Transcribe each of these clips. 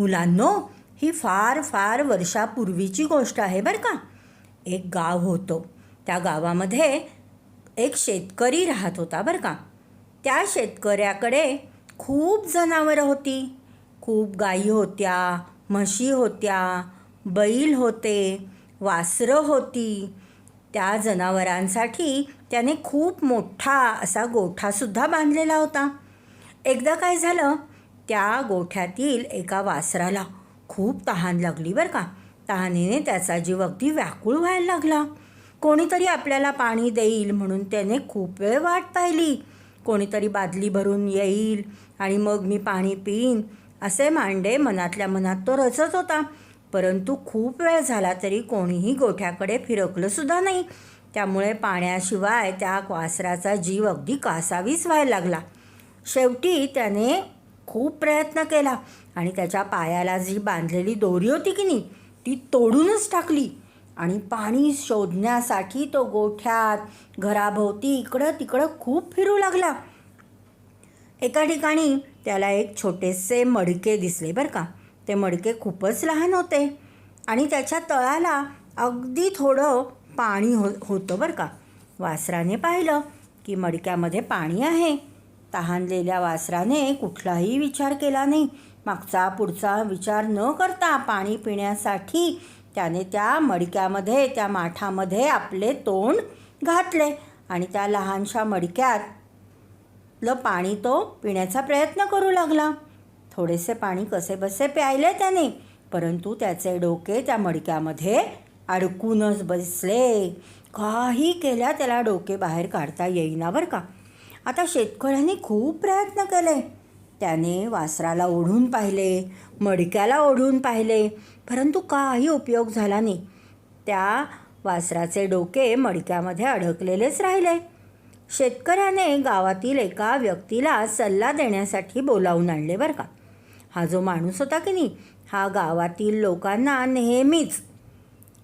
मुलांनो ही फार फार वर्षापूर्वीची गोष्ट आहे बरं का. एक गाव होतं. त्या गावामध्ये एक शेतकरी राहत होता बरं का. त्या शेतकऱ्याकडे खूप जनावरं होती. खूप गायी होत्या म्हशी होत्या बैल होते वासरं होती. त्या जनावरांसाठी त्याने खूप मोठा असा गोठासुद्धा बांधलेला होता. एकदा काय झालं त्या गोठ्यातील एका वासराला खूप तहान लागली बरं का. तहानीने त्याचा जीव अगदी व्याकुळ व्हायला लागला. कोणीतरी आपल्याला पाणी देईल म्हणून त्याने खूप वेळ वाट पाहिली. कोणीतरी बादली भरून येईल आणि मग मी पाणी पिईन असे मांडे मनातल्या मनात तो रचत होता. परंतु खूप वेळ झाला तरी कोणीही गोठ्याकडे फिरकलंसुद्धा नाही. त्यामुळे पाण्याशिवाय त्या वासराचा जीव अगदी कासावीस व्हायला लागला. शेवटी त्याने खूप प्रयत्न केला आणि त्याच्या पायाला जी बांधलेली दोरी होती की नाही ती तोडूनच टाकली. आणि पाणी शोधण्यासाठी तो गोठ्यात घराभोवती इकडं तिकडं खूप फिरू लागला. एका ठिकाणी त्याला एक छोटेसे मडके दिसले बरं का. ते मडके खूपच लहान होते आणि त्याच्या तळाला अगदी थोडं पाणी हो होतं बरं का. वासराने पाहिलं की मडक्यामध्ये पाणी आहे. तहानलेल्या वासराने कुठलाही विचार केला नाही. मागचा पुढचा विचार न करता पाणी पिण्यासाठी त्याने त्या मडक्यामध्ये त्या माठामध्ये आपले तोंड घातले आणि त्या लहानशा मडक्यात पाणी तो पिण्याचा प्रयत्न करू लागला. थोडेसे पाणी कसे बसे प्यायले त्याने परंतु त्याचे डोके त्या मडक्यामध्ये अडकूनच बसले. काही केल्या त्याला डोके बाहेर काढता येईना बरं का? आता शेतकऱ्यांनी खूप प्रयत्न केले. त्याने वासराला ओढून पाहिले मडक्याला ओढून पाहिले परंतु काही उपयोग झाला नाही. त्या वासराचे डोके मडक्यामध्ये अडकलेलेच राहिले. शेतकऱ्याने गावातील एका व्यक्तीला सल्ला देण्यासाठी बोलावून आणले बरं का. हा जो माणूस होता की नाही हा गावातील लोकांना नेहमीच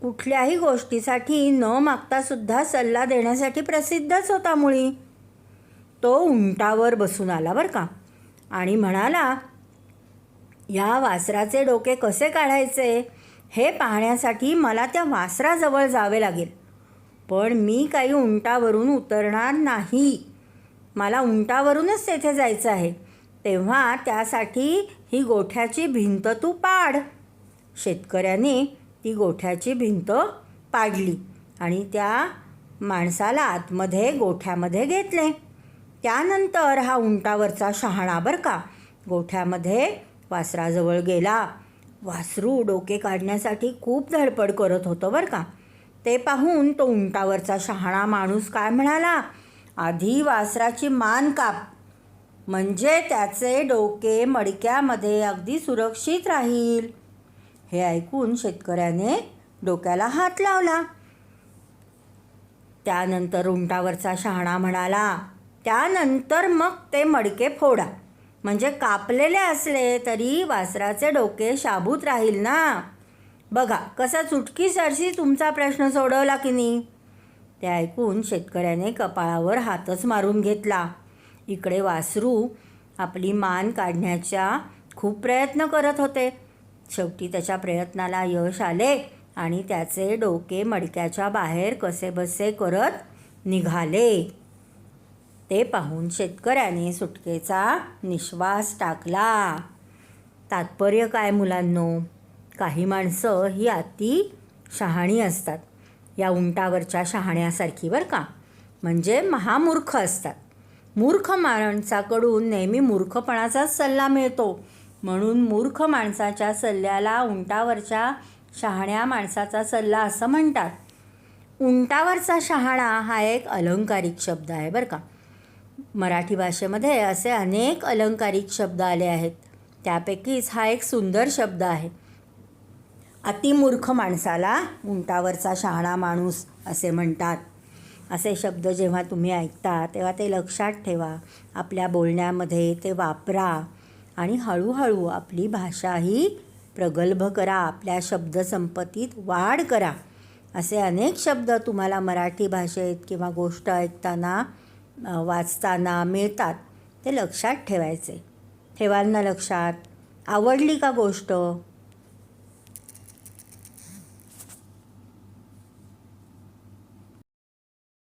कुठल्याही गोष्टीसाठी न मागतासुद्धा सल्ला देण्यासाठी प्रसिद्धच होता मुळी. तो उंटावर बसून आला बरं का. आणि म्हणाला या वासराचे डोके कसे काढायचे? हे पाहण्यासाठी मला त्या वासराजवळ जावे लागेल. पण मी काही उंटावरून उतरणार नाही. मला उंटावरूनच तेथे जायचं आहे. तेव्हा त्यासाठी ही गोठ्याची भिंत तू पाड. शेतकऱ्याने ती गोठ्याची भिंत पाडली आणि त्या माणसाला आतमध्ये गोठ्यामध्ये घेतले. त्यानंतर हा उंटावरचा शहाणा बरं का. गोठ्यामध्ये वासराजवळ गेला. वासरू डोके काढण्यासाठी खूप धडपड करत होतं बरं का. ते पाहून तो उंटावरचा शहाणा माणूस काय म्हणाला? आधी वासराची मान काप. म्हणजे त्याचे डोके मडक्यामध्ये अगदी सुरक्षित राहील. हे ऐकून शेतकऱ्याने डोक्याला हात लावला. त्यानंतर उंटावरचा शहाणा म्हणाला त्यानंतर मग ते मडके फोडा. म्हणजे कापलेले असले तरी वासराचे डोके शाबूत राहील ना? बघा कसा चुटकी सरशी तुमचा प्रश्न सोडवला की नाही? ते ऐकून शेतकऱ्याने कपाळावर हातच मारून घेतला. इकडे वासरू आपली मान काढण्याच्या खूप प्रयत्न करत होते. शेवटी त्याच्या प्रयत्नाला यश आले आणि त्याचे डोके मडक्याच्या बाहेर कसेबसे करत निघाले. ते पाहून शेतकऱ्याने सुटकेचा निश्वास टाकला. तात्पर्य काय मुलांनो? काही माणसं ही अति शहाणी असतात. या उंटावरच्या शहाण्यासारखी बरं का? म्हणजे महामूर्ख असतात. मूर्ख माणसाकडून नेहमी मूर्खपणाचाच सल्ला मिळतो. म्हणून मूर्ख माणसाच्या सल्ल्याला उंटावरच्या शहाण्या माणसाचा सल्ला असं म्हणतात. उंटावरचा शहाणा हा एक अलंकारिक शब्द आहे बरं का? मराठी भाषेमध्ये असे अनेक अलंकारिक शब्द आले आहेत. त्यापैकीच हा एक सुंदर शब्द आहे. अतिमूर्ख माणसाला उंटावरचा शहाणा माणूस असे म्हणतात. असे शब्द जेव्हा तुम्ही ऐकता तेव्हा ते लक्षात ठेवा. आपल्या बोलण्यामध्ये ते वापरा आणि हळूहळू आपली भाषा ही प्रगल्भ करा. आपल्या शब्दसंपत्तीत वाढ करा. असे अनेक शब्द तुम्हाला मराठी भाषेत किंवा गोष्ट ऐकताना वाचताना मिळतात ते लक्षात ठेवायचे. ठेवाल ना लक्षात? आवडली का गोष्ट?